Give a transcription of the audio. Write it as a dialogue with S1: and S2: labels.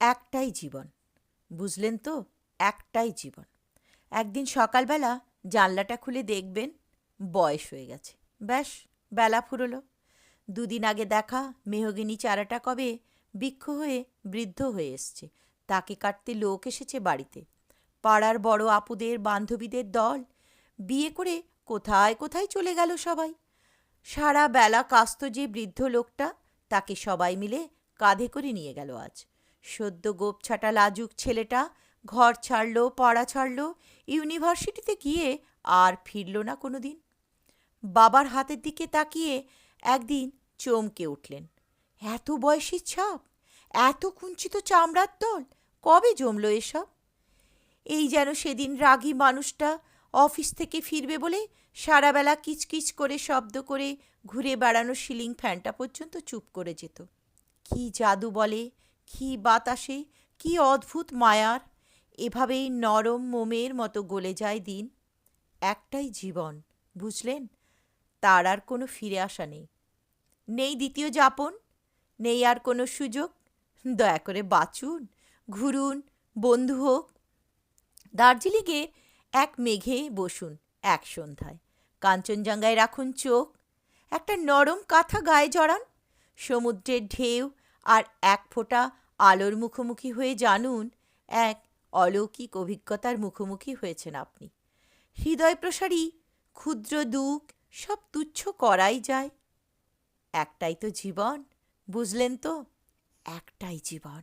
S1: একটাই জীবন। বুঝলেন তো? একটাই জীবন। একদিন সকালবেলা জানলাটা খুলে দেখবেন বয়স হয়ে গেছে। ব্যাস, বেলা ফুরলো। দুদিন আগে দেখা মেহগিনী চারাটা কবে বৃক্ষ হয়ে বৃদ্ধ হয়ে এসছে। তাকে কাটতে লোক এসেছে বাড়িতে। পাড়ার বড় আপুদের, বান্ধবীদের দল। বিয়ে করে কোথায় কোথায় চলে গেল সবাই। সারা বেলা কাস্ত যে বৃদ্ধ লোকটা, তাকে সবাই মিলে কাঁধে করে নিয়ে গেল আজ। সদ্য গোপছাটা লাজুক ছেলেটা, ঘর ছাড়লো, পড়া ছাড়লো, ইউনিভার্সিটিতে গিয়ে আর ফিরল না কোনো দিন বাবার হাতের দিকে তাকিয়ে একদিন চমকে উঠলেন। এত বয়সী ছাপ, এত কুঞ্চিত চামড়ার দল, কবে জমল এসব? এই যেন সেদিন রাগী মানুষটা অফিস থেকে ফিরবে বলে সারাবেলা কিচকিচ করে শব্দ করে ঘুরে বেড়ানো সিলিং ফ্যানটা পর্যন্ত চুপ করে যেত। কি জাদু বলে কি বাতাসে, কি অদ্ভুত মায়ার, এভাবেই নরম মোমের মতো গলে যায় দিন। একটাই জীবন, বুঝলেন? তার আর কোনো ফিরে আসা নেই। নেই দ্বিতীয় যাপন, নেই আর কোনো সুযোগ। দয়া করে বাঁচুন, ঘুরুন, বন্ধু হোক। দার্জিলিংয়ে এক মেঘে বসুন এক সন্ধ্যায়। কাঞ্চনজঙ্ঘায় রাখুন চোখ। একটা নরম কাঁথা গায়ে জড়ান। সমুদ্রের ঢেউ আর এক ফোঁটা আলোর মুখোমুখি হয়ে জানুন, এক অলৌকিক অভিজ্ঞতার মুখোমুখি হয়েছেন আপনি। হৃদয় প্রসারী ক্ষুদ্র দুঃখ, সব তুচ্ছ করাই যায়। একটাই তো জীবন, বুঝলেন তো? একটাই জীবন।